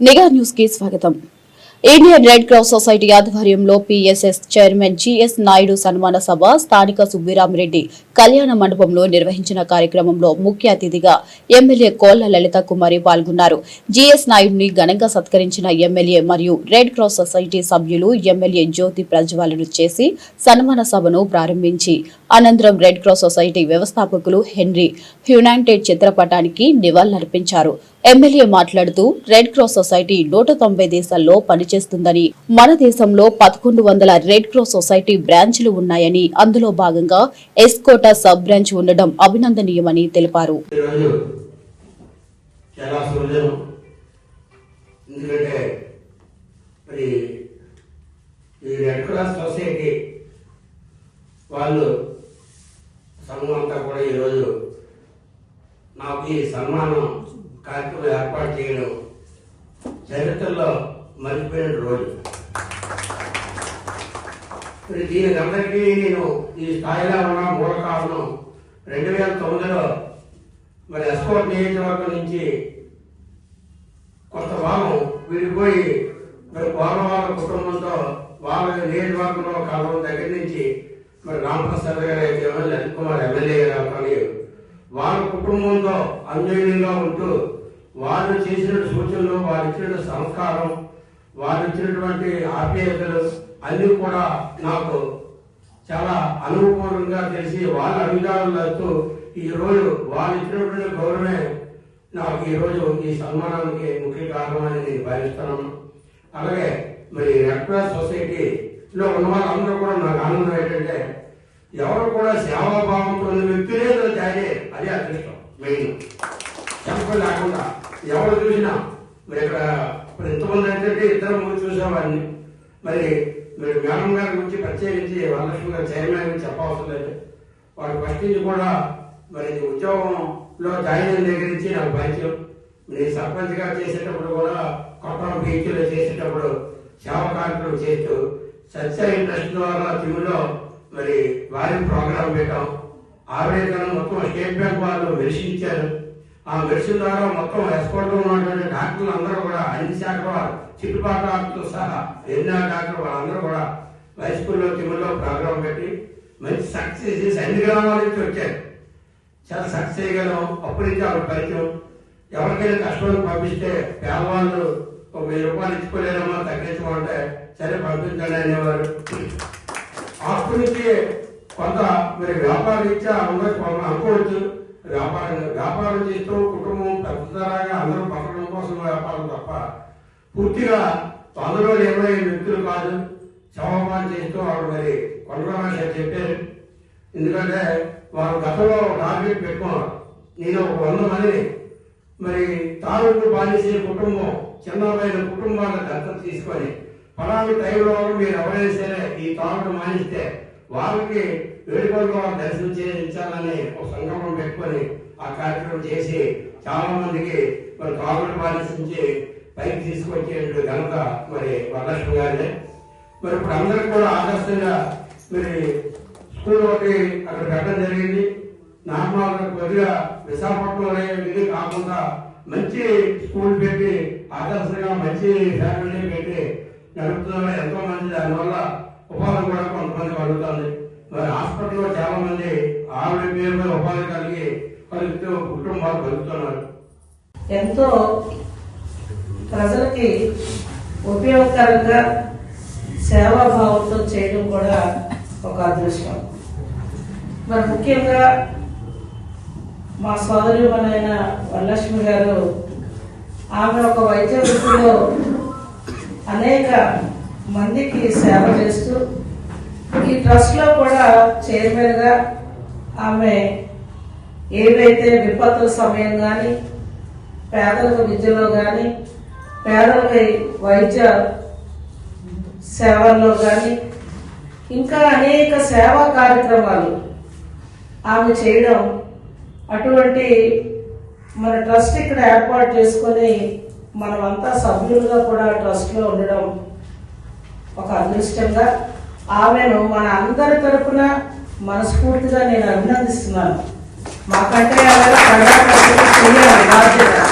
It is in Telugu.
నిఘా న్యూస్కి స్వాగతం. ఇండియన్ రెడ్ క్రాస్ సొసైటీ ఆధ్వర్యంలో పిఎస్ఎస్ చైర్మన్ జిఎస్ నాయుడు సన్మాన సభ స్థానిక సుబ్బిరామిరెడ్డి కళ్యాణ మండపంలో నిర్వహించిన కార్యక్రమంలో ముఖ్య అతిథిగా ఎమ్మెల్యే కోళ్ళ లలిత కుమారి పాల్గొన్నారు. జిఎస్ నాయుడిని ఘనంగా సత్కరించిన ఎమ్మెల్యే మరియు రెడ్ క్రాస్ సొసైటీ సభ్యులు ఎమ్మెల్యే జ్యోతి ప్రజ్వాలను చేసి సన్మాన సభను ప్రారంభించి అనంతరం రెడ్ క్రాస్ సొసైటీ వ్యవస్థాపకులు హెన్రీ హ్యునాంటెడ్ చిత్రపటానికి నివాళులర్పించారు. ఎమ్మెల్యే మాట్లాడుతూ రెడ్ క్రాస్ సొసైటీ నూట తొంభై దేశాల్లో పనిచేస్తుందని మన దేశంలో పదకొండు వందల రెడ్ క్రాస్ సొసైటీ బ్రాంచ్లు ఉన్నాయని అందులో భాగంగా ఎస్కోటా సబ్ బ్రాంచ్ ఉండడం అభినందనీయమని తెలిపారు. వాళ్ళు సంఘం అంతా కూడా ఈరోజు నాకు ఈ సన్మానం కార్యక్రమం ఏర్పాటు చేయడం చరిత్రలో మర్చిపోయిన రోజు. మరి దీనికి అందరికీ నేను ఈ స్థాయిలో ఉన్న మూల కారణం రెండు వేల తొమ్మిదిలో మరి ఎస్కోట్ నియోజకవర్గం నుంచి కొంత భాగం విడిపోయి మరి వాళ్ళ వాళ్ళ కుటుంబంతో వాళ్ళ నియోజకవర్గంలో కాలం దగ్గర నుంచి మరి రామప్రసాద్ గారు అయితే లలిత్ కుమార్ ఎమ్మెల్యే గారు కానీ వారి కుటుంబంతో అన్యోన్యంగా ఉంటూ వారు చేసిన సూచనలు వారు ఇచ్చిన సంస్కారం వారు ఇచ్చినటువంటి ఆప్యాయతలు అన్ని కూడా నాకు చాలా అనుకూలంగా తెలిసి వాళ్ళ అభిప్రాయాలతో ఈ రోజు వాళ్ళు ఇచ్చినటువంటి గౌరవమే నాకు ఈ రోజు ఈ సన్మానానికి ముఖ్య కారణమని నేను భావిస్తున్నాను. అలాగే మరి రెడ్ క్రాస్ సొసైటీలో ఉన్న వాళ్ళందరూ కూడా నాకు ఆనందం ఏంటంటే ఎవరు కూడా సేవాభావంతో ఉన్న వ్యక్తులే ఇందులో అదే అదృష్టం మెయిన్. చెప్పలు లేకుండా ఎవరు చూసినా మరి ఇక్కడ ఇప్పుడు ఎంతమంది అంటే ఇద్దరు ముందు చూసేవాడిని మరి మీరు మేడం గారి గురించి ప్రత్యేకించి వరలక్ష్మి గారు చైర్మన్ గురించి చెప్పవసరం లేదు. వాడు ఫస్ట్ నుంచి కూడా మరి ఉద్యోగంలో జాయిన్ అయిన దగ్గర నుంచి నాకు పరిచయం. నేను సర్పంచ్గా చేసేటప్పుడు కూడా కొత్త బీచ్లో చేసేటప్పుడు సేవ కార్యక్రమం చేస్తూ సత్య ఇంట్రెస్ట్ ద్వారా తిరుగులో మరి వారి ప్రోగ్రాం పెట్టాం. ఆవేదన మొత్తం స్టేట్ బ్యాంక్ వాళ్ళు మెరిసించారు ఆ మెడిసిన్ ద్వారా మొత్తం ఎక్స్పోర్ట్ ఉన్నటువంటి డాక్టర్లు అందరూ కూడా అన్ని శాఖ వారు చుట్టుపక్కలతో సహా ఎన్నో డాక్టర్ వాళ్ళందరూ కూడా హై స్కూల్లో తిమ్మలో ప్రోగ్రాం పెట్టి మంచి సక్సెస్ చేసి అన్ని గ్రామాల నుంచి వచ్చారు. చాలా సక్సెస్ చేయగలం అప్పటి నుంచి ఆవిడ పరిచయం. ఎవరికైనా కష్టం పంపిస్తే పేదవాళ్ళు ఒక వెయ్యి రూపాయలు ఇచ్చుకోలేరమ్మా తగ్గించమంటే సరే పంపించండి అనేవారు అప్పటి నుంచి కొంత మరి వ్యాపార ఇచ్చా అందరికి కొంత అనుకోవచ్చు. వ్యాపారం వ్యాపారం చేస్తూ కుటుంబం పెద్దతరంగా అందరూ బతకడం కోసం వ్యాపారం తప్ప పూర్తిగా తొందరలో ఏమైనా వ్యక్తులు కాదు. సమాపానం చేస్తూ ఆవిడ మరి కొండరామేష్ చెప్పారు. ఎందుకంటే వారు గతంలో ఒక టార్గెట్ పెట్టుకున్నారు. నేను ఒక వంద మందిని మరి తాలూకు బాధించే కుటుంబం చిన్న కుటుంబాన్ని దత్తత తీసుకొని పలాని టైంలో మీరు ఎవరైనా సరే ఈ తాగుడు మానిస్తే వాళ్ళకి వేడుకల్లో దర్శనం చేయించాలని ఒక సంకల్పం పెట్టుకొని ఆ కార్యక్రమం చేసి చాలా మందికి మరి తాగుడు బాధించి పైకి తీసుకొచ్చే ఘనత మరి వరలక్ష్మి గారినే మరి ఇప్పుడు అందరికి కూడా ఆదర్శంగా మరి స్కూల్ ఒకటి అక్కడ పెట్టడం జరిగింది. నార్మల్ కొద్దిగా విశాఖపట్నంలో ఇది కాకుండా మంచి స్కూల్ పెట్టి ఆదర్శంగా మంచి ఫ్యాకల్టీ పెట్టి నడుపుతున్న ఎంతో మంది దానివల్ల ఉపాధి కూడా కొంతమంది కలుగుతుంది. మరి హాస్పిటల్లో చాలా మంది ఆవిడ పేరు మీద ఉపాధి కలిగి కలిగితే కుటుంబాలు కలుగుతున్నారు ఎంతో ప్రజలకి ఉపయోగకరంగా సేవాభావంతో చేయడం కూడా ఒక అదృష్టం. మరి ముఖ్యంగా మా సోదరులైన వరలక్ష్మి గారు ఆమె ఒక వైద్య వృత్తిలో అనేక మందికి సేవ చేస్తూ ఈ ట్రస్ట్లో కూడా చైర్మన్గా ఆమె ఏవైతే విపత్తుల సమయం కానీ పేదలకు విద్యలో కానీ పేదలకి వైద్య సేవల్లో కానీ ఇంకా అనేక సేవా కార్యక్రమాలు ఆమె చేయడం అటువంటి మన ట్రస్ట్ ఇక్కడ ఏర్పాటు చేసుకొని మనమంతా సభ్యులుగా కూడా ట్రస్ట్లో ఉండడం ఒక అదృష్టంగా. ఆమెను మన అందరి తరపున మనస్ఫూర్తిగా నేను అభినందిస్తున్నాను. మాకంటే బాధ్యత.